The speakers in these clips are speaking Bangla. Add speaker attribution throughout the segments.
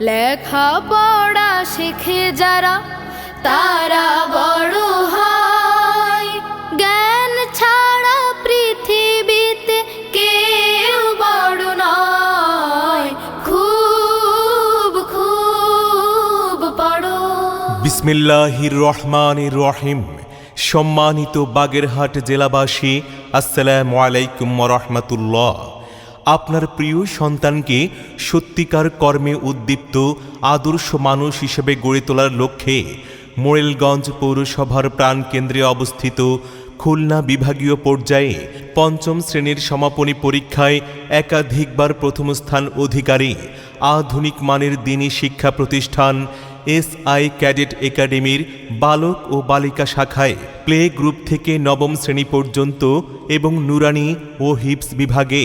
Speaker 1: লেখা পড়া শিখে যারা, তারা বড় ছাড়া পৃথিবীতে কেউ বড়
Speaker 2: রহিম। সম্মানিত বাগেরহাট জেলাবাসী, আসসালামু আলাইকুম রহমতুল্লাহ। আপনার প্রিয় সন্তানকে সত্যিকার কর্মে উদ্দীপ্ত আদর্শ মানুষ হিসেবে গড়ে তোলার লক্ষ্যে মোরেলগঞ্জ পৌরসভার প্রাণকেন্দ্রে অবস্থিত খুলনা বিভাগীয় পর্যায়ে পঞ্চম শ্রেণির সমাপনী পরীক্ষায় একাধিকবার প্রথম স্থান অধিকারী আধুনিক মানের দিনী শিক্ষা প্রতিষ্ঠান এস আই ক্যাডেট একাডেমির বালক ও বালিকা শাখায় প্লে গ্রুপ থেকে নবম শ্রেণি পর্যন্ত এবং নুরানি ও হিপস বিভাগে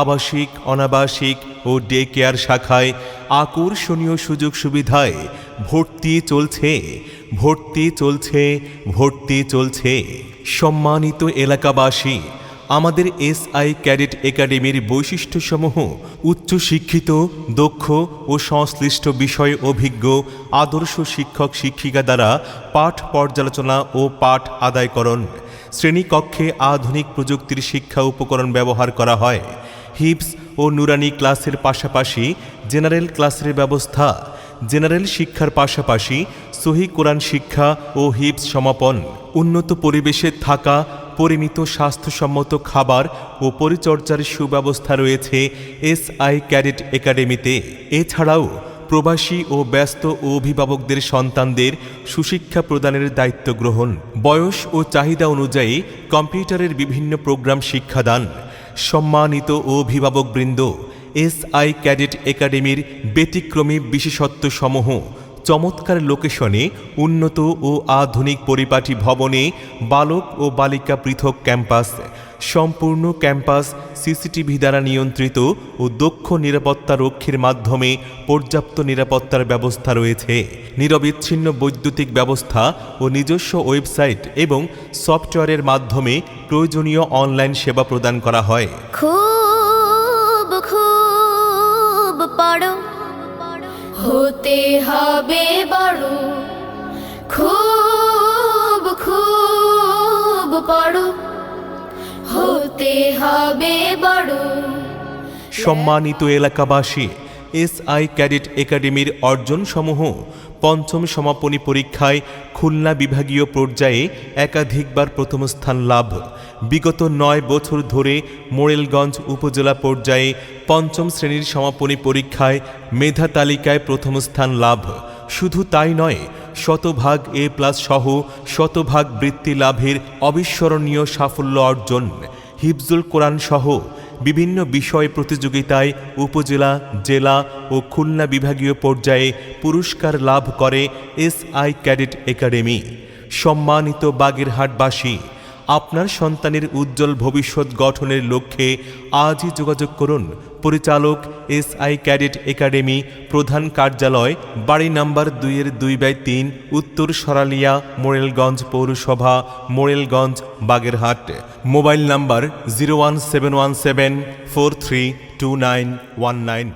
Speaker 2: আবাসিক, অনাবাসিক ও ডে কেয়ার শাখায় আকর্ষণীয় সুযোগ সুবিধায় ভর্তি চলছে ভর্তি চলছে ভর্তি চলছে। সম্মানিত এলাকাবাসী, আমাদের এস আই ক্যাডেট একাডেমির বৈশিষ্ট্যসমূহ উচ্চ শিক্ষিত দক্ষ ও সংশ্লিষ্ট বিষয়ে অভিজ্ঞ আদর্শ শিক্ষক শিক্ষিকা দ্বারা পাঠ পর্যালোচনা ও পাঠ আদায়করণ, শ্রেণীকক্ষে আধুনিক প্রযুক্তির শিক্ষা উপকরণ ব্যবহার করা হয়। হিপস ও নুরানি ক্লাসের পাশাপাশি জেনারেল ক্লাসের ব্যবস্থা। জেনারেল শিক্ষার পাশাপাশি সহি কোরআন শিক্ষা ও হিপস সমাপন। উন্নত পরিবেশে থাকা, পরিমিত স্বাস্থ্যসম্মত খাবার ও পরিচর্যার সুব্যবস্থা রয়েছে এস আই ক্যাডেট একাডেমিতে। এছাড়াও প্রবাসী ও ব্যস্ত অভিভাবকদের সন্তানদের সুশিক্ষা প্রদানের দায়িত্ব গ্রহণ। বয়স ও চাহিদা অনুযায়ী কম্পিউটারের বিভিন্ন প্রোগ্রাম শিক্ষাদান। সম্মানিত অভিভাবকবৃন্দ এস আই ক্যাডেট একাডেমির ব্যতিক্রমী বিশেষত্ব সমূহ চমৎকার লোকেশনে উন্নত ও আধুনিক পরিপাটি ভবনে বালক ও বালিকা পৃথক ক্যাম্পাস, সম্পূর্ণ ক্যাম্পাস সিসিটিভি দ্বারা নিয়ন্ত্রিত ও দক্ষ নিরাপত্তা রক্ষীর মাধ্যমে পর্যাপ্ত নিরাপত্তার ব্যবস্থা রয়েছে। নিরবিচ্ছিন্ন বৈদ্যুতিক ব্যবস্থা ও নিজস্ব ওয়েবসাইট এবং সফটওয়্যারের মাধ্যমে প্রয়োজনীয় অনলাইন সেবা প্রদান করা হয়।
Speaker 1: খুব হবে বড় খুব খুব পড়ো হতে হবে বড়।
Speaker 2: সম্মানিত এলাকাবাসী এস আই ক্যাডেট একাডেমির অর্জনসমূহ পঞ্চম সমাপনী পরীক্ষায় খুলনা বিভাগীয় পর্যায়ে একাধিকবার প্রথম স্থান লাভ। বিগত নয় বছর ধরে মোরেলগঞ্জ উপজেলা পর্যায়ে পঞ্চম শ্রেণির সমাপনী পরীক্ষায় মেধা তালিকায় প্রথম স্থান লাভ। শুধু তাই নয়, শতভাগ এ প্লাস সহ শতভাগ বৃত্তি লাভের অবিস্মরণীয় সাফল্য অর্জন। হিফজুল কোরআন সহ বিভিন্ন বিষয় প্রতিযোগিতায় উপজেলা, জেলা ও খুলনা বিভাগীয় পর্যায়ে পুরস্কার লাভ করে এসআই ক্যাডেট একাডেমি। সম্মানিত বাগেরহাটবাসী আপনার সন্তানের উজ্জ্বল ভবিষ্যৎ গঠনের লক্ষ্যে আজই যোগাযোগ করুন। পরিচালক এস আই ক্যাডেট একাডেমি, প্রধান কার্যালয়, বাড়ি নাম্বার দুইয়ের দুই বাই তিন, উত্তর সরালিয়া, মোরেলগঞ্জ পৌরসভা, Morelganj, Bagerhat. Mobile number zero one seven one seven four three two nine one nine.